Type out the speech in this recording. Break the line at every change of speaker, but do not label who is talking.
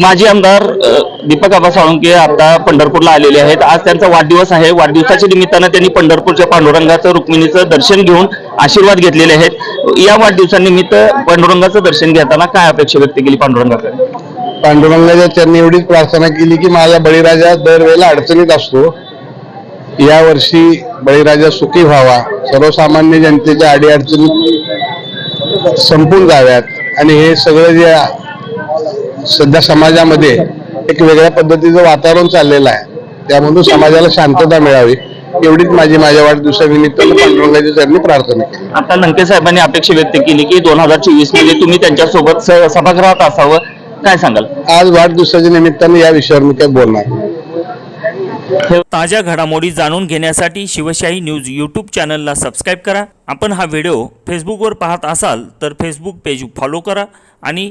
माजी आमदार दीपक आबा साळुंके आता पंढरपूरला आलेले आहेत. आज त्यांचा वाढदिवस आहे. वाढदिवसाच्या निमित्तानं त्यांनी पंढरपूरच्या पांडुरंगाचं रुक्मिणीचं दर्शन घेऊन आशीर्वाद घेतलेले आहेत. या वाढदिवसानिमित्त पांडुरंगाचं दर्शन घेताना काय अपेक्षा व्यक्त केली पांडुरंगाकडे?
पांडुरंगाच्या चरणी एवढीच प्रार्थना केली की माझा बळीराजा दरवेळेला अडचणीत असतो. या वर्षी बळीराजा सुखी व्हावा. सर्वसामान्य जनतेच्या अडीअडचणी संपून जाव्यात. आणि हे सगळं जे सध्या समाजामध्ये एक वेगळ्या पद्धतीचं वातावरण चाललेलं आहे. त्यामधून समाजाला शांतता मिळावी. एवढीच माझी माझ्या वाढदिवसानिमित्त पांडुरंगाच्या चरणी प्रार्थना केली.
आता लंके साहेबांनी अपेक्षा व्यक्त केली की दोन हजार चोवीसमध्ये तुम्ही त्यांच्यासोबत स- सभागृहात असावं. काय सांगाल?
आज वाढदिवसाच्या निमित्ताने या विषयावर मी काही बोलणार नाही.
ताज्या घडामोडी जाणून घेण्यासाठी शिवशाही न्यूज यूट्यूब चॅनलला सबस्क्राईब करा. आपण हा व्हिडिओ फेसबुकवर पाहत असाल तर फेसबुक पेज फॉलो करा आणि